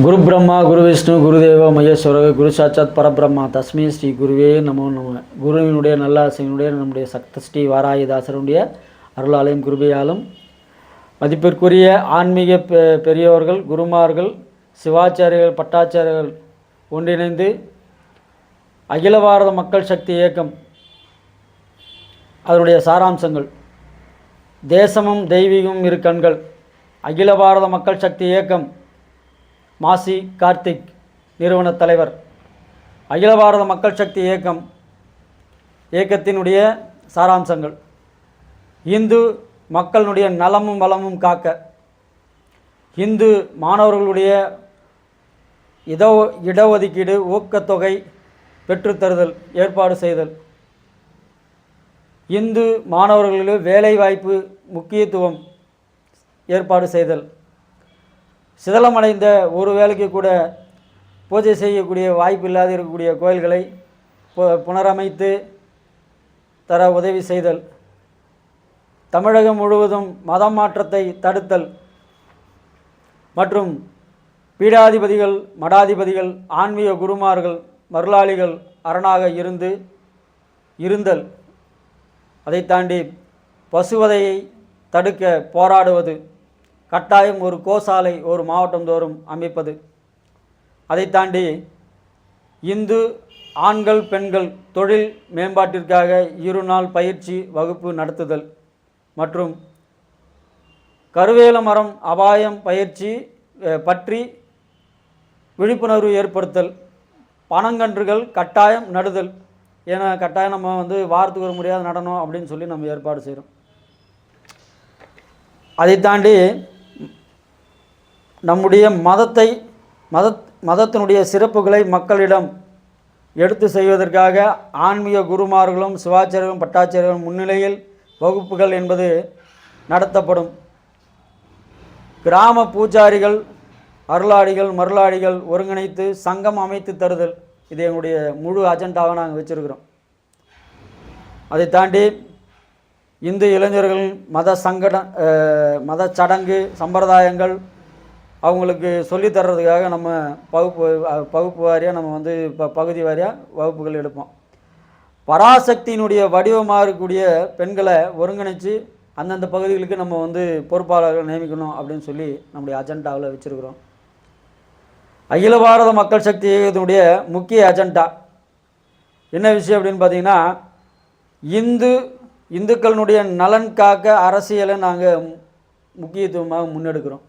குரு பிரம்மா குரு விஷ்ணு குருதேவ மகேஸ்வர குரு சாட்சாத் பரபிரம்மா தஸ்மே ஸ்ரீ குருவே நமோ நம. குருவினுடைய நல்லாசையினுடைய நம்முடைய சக்த ஸ்ரீ வாராயதாசருடைய அருளாலயம் குருபையாலும் மதிப்பிற்குரிய ஆன்மீக பெ- பெரியோர்கள் குருமார்கள் சிவாச்சாரியர்கள் பட்டாச்சாரியர்கள் ஒன்றிணைந்து அகில பாரத மக்கள் சக்தி இயக்கம் அதனுடைய சாராம்சங்கள். தேசமும் தெய்வீகமும் இரு கண்கள். அகில பாரத மக்கள் சக்தி இயக்கம் மாசி கார்த்திக் நிறுவன தலைவர். அகில பாரத மக்கள் சக்தி இயக்கம் இயக்கத்தினுடைய சாராம்சங்கள். இந்து மக்களினுடைய நலமும் வளமும் காக்க இந்து மாணவர்களுடைய இட இடஒதுக்கீடு ஊக்கத்தொகை பெற்றுத்தருதல் ஏற்பாடு செய்தல். இந்து மாணவர்களுக்கு வேலைவாய்ப்பு முக்கியத்துவம் ஏற்பாடு செய்தல். சிதலமடைந்த ஒரு வேளைக்கு கூட பூஜை செய்யக்கூடிய வாய்ப்பு இல்லாத இருக்கக்கூடிய கோயில்களை பு- புனரமைத்து தர உதவி செய்தல் தமிழகம் முழுவதும் மதம் மாற்றத்தை தடுத்தல் மற்றும் பீடாதிபதிகள் மடாதிபதிகள் ஆன்மீக குருமார்கள் மருளாளிகள் அரணாக இருந்து இருந்தல். அதை தாண்டி பசுவதையை தடுக்க போராடுவது கட்டாயம் ஒரு கோசாலை ஒரு மாவட்டம் தோறும் அமைப்பது. அதை தாண்டி இந்து ஆண்கள் பெண்கள் தொழில் மேம்பாட்டிற்காக இரு நாள் பயிற்சி வகுப்பு நடத்துதல் மற்றும் கருவேல மரம் அபாயம் பயிற்சி பற்றி விழிப்புணர்வு ஏற்படுத்தல் பனங்கன்றுகள் கட்டாயம் நடுதல் ஏன்னா கட்டாயம் நம்ம வந்து வாரத்துக்கு ஒரு முறையாவது நடணும் அப்படின்னு சொல்லி நம்ம ஏற்பாடு செய்கிறோம் அதை தாண்டி நம்முடைய மதத்தை மத மதத்தினுடைய சிறப்புகளை மக்களிடம் எடுத்து செய்வதற்காக ஆன்மீக குருமார்களும் சிவாச்சாரியர்களும் பட்டாச்சாரியர்களும் முன்னிலையில் வகுப்புகள் என்பது நடத்தப்படும். கிராம பூஜாரிகள் அருளாடிகள் மருளாடிகள் ஒருங்கிணைத்து சங்கம் அமைத்து தருதல். இது எங்களுடைய முழு அஜெண்டாவை நாங்கள் வச்சுருக்கிறோம். அதை தாண்டி இந்து இளைஞர்களின் மத சங்கட மத சடங்கு சம்பிரதாயங்கள் அவங்களுக்கு சொல்லித் தர்றதுக்காக நம்ம பகுப்பு பகுப்பு வாரியாக நம்ம வந்து இப்போ பகுதி வாரியாக வகுப்புகள் எடுப்போம். பராசக்தியினுடைய வடிவமாக இருக்கக்கூடிய பெண்களை ஒருங்கிணைச்சு அந்தந்த பகுதிகளுக்கு நம்ம வந்து பொறுப்பாளர்கள் நியமிக்கணும் அப்படின்னு சொல்லி நம்முடைய அஜெண்டாவில் வச்சுருக்குறோம். அகில பாரத மக்கள் சக்தி இயக்கத்தினுடைய முக்கிய அஜெண்டா என்ன விஷயம் அப்படின்னு பார்த்தீங்கன்னா இந்து இந்துக்களினுடைய நலன் காக்க அரசியலை நாங்கள் முக்கியத்துவமாக முன்னெடுக்கிறோம்.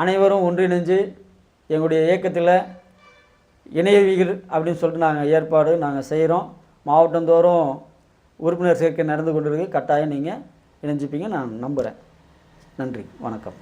அனைவரும் ஒன்றிணைஞ்சு எங்களுடைய இயக்கத்தில் இணையவீகர் அப்படின்னு சொல்லிட்டு நாங்கள் ஏற்பாடு நாங்கள் செய்கிறோம் மாவட்டந்தோறும் உறுப்பினர் சேர்க்கை நடந்து கொண்டிருக்கு. கட்டாயம் நீங்கள் இணைஞ்சிப்பீங்க. நான் நம்புகிறேன் நன்றி. வணக்கம்.